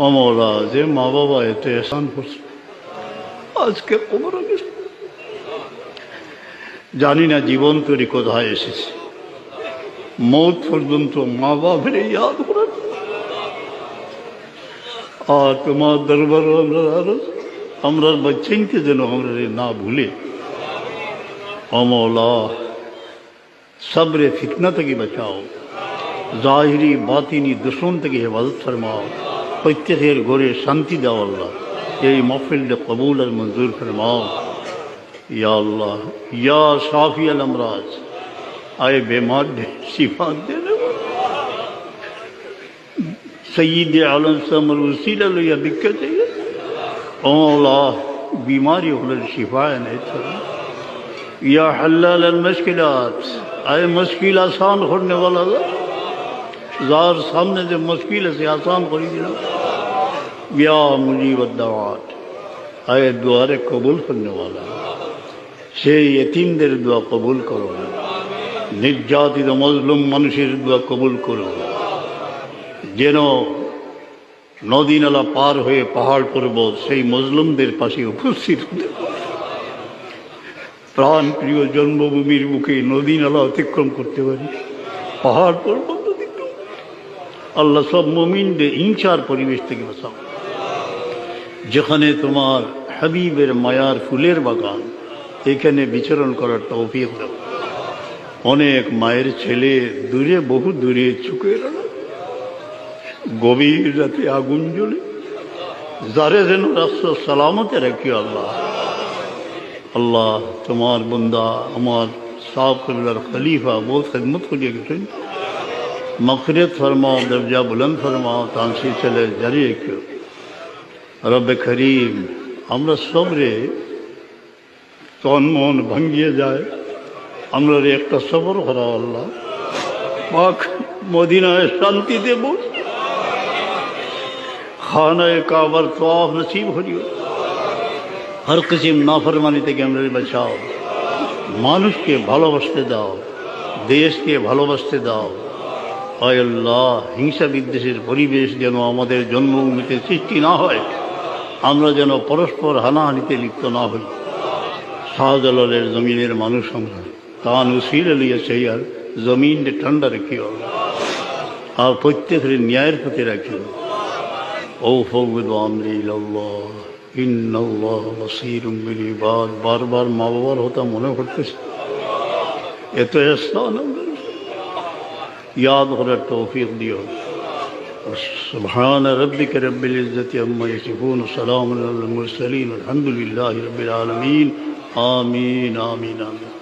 অমলা যে মা বাবা এতে এসান করছে আজকে কবর গেছে জানি না জীবন তৈরি কোথায় এসেছে মৌত পর্যন্ত মা বাপের ইয়াদ করে আর তোমার দরবার আমরা আরও আমরা বাচ্চাইকে যেন আমরা না ভুলে অমলা সবরে ফিতনা থেকে বাঁচাও জাহিরি বাতিনি দুশ্মন থেকে হেফাজত ফরমাও প্রত্যেকের ঘরে শান্তি দাও আল্লাহ। এই محفل قبول اور منظور فرماؤ یا اللہ یا صافی الامراض آئے بیمار دے صفات دے سید عالم سم الوسیل لو یا دقت ہے اللہ بیماری ہو لے شفا نہیں تھا یا حلال المشکلات آئے مشکل آسان خورنے والا اللہ जार सामने से मुश्किल से आसान कर दिया या मुजीब दवात आए दुआरे कबूल करने वाला সেই এতিমদের দোয়া কবুল করো নির্যাতিত মজলুম মানুষের দোয়া কবুল করো যেন নদী নালা পার হয়ে পাহাড় পর্বত সেই মজলুমদের পাশে উপস্থিত হতে পারে। প্রাণ প্রিয় জন্মভূমির বুকে নদী নালা অতিক্রম করতে পারি পাহাড় পর্বত অতিক্রম আল্লাহ সব মমিনদের হিংসার পরিবেশ থেকে বাঁচাও। যেখানে তোমার হাবিবের মায়ার ফুলের বাগান, এখানে বিচরণ করার তৌফিক দাও। অনেক মায়ের ছেলে দূরে, বহু দূরে চুকে গভীর রাতে আগুন জ্বলে? যারে যেন রাষ্ট্র সালামতে রাখি আল্লাহ। আল্লাহ তোমার বন্দা আমার সাফুল্লার খলিফা বহুত খেদমত করিয়ে গেছেন। মকরেত ফরমাও দরজা বুলন্দ ফরমাও তানসি ছেলে জারি রেখো। রবে করিম, আমরা সবরে তন মন ভাঙ্গিয়ে যায়। আমরা একটা সবর করা আল্লাহ। পাক মদিনায় শান্তি দেব। খানায় কাবার তোয়াফ নসিব হরিও হর কিসিম নাফরমানি থেকে আমরা বাঁচাও। মানুষকে ভালোবাসতে দাও। দেশকে ভালোবাসতে দাও। আল্লাহ, হিংসা বিদ্বেষের পরিবেশ যেন আমাদের জন্মভূমিতে সৃষ্টি না হয়, আমরা যেন পরস্পর হানাহানিতে লিপ্ত না হই। শাহজালালের জমিনের মানুষ আমরা তান উসিল লিয়ে সেই আর ঠান্ডা রাখিও। আর প্রত্যেকের ন্যায়ের প্রতি রাখিও। ও ফৌদ বারবার মা বাবার হতা মনে করতেছে এত এহসান یاد ہونا توفیق دیو۔ سبحان ربك رب العزة عما يصفون سلام على المرسلين والحمد لله رب العالمين آمین آمین آمین۔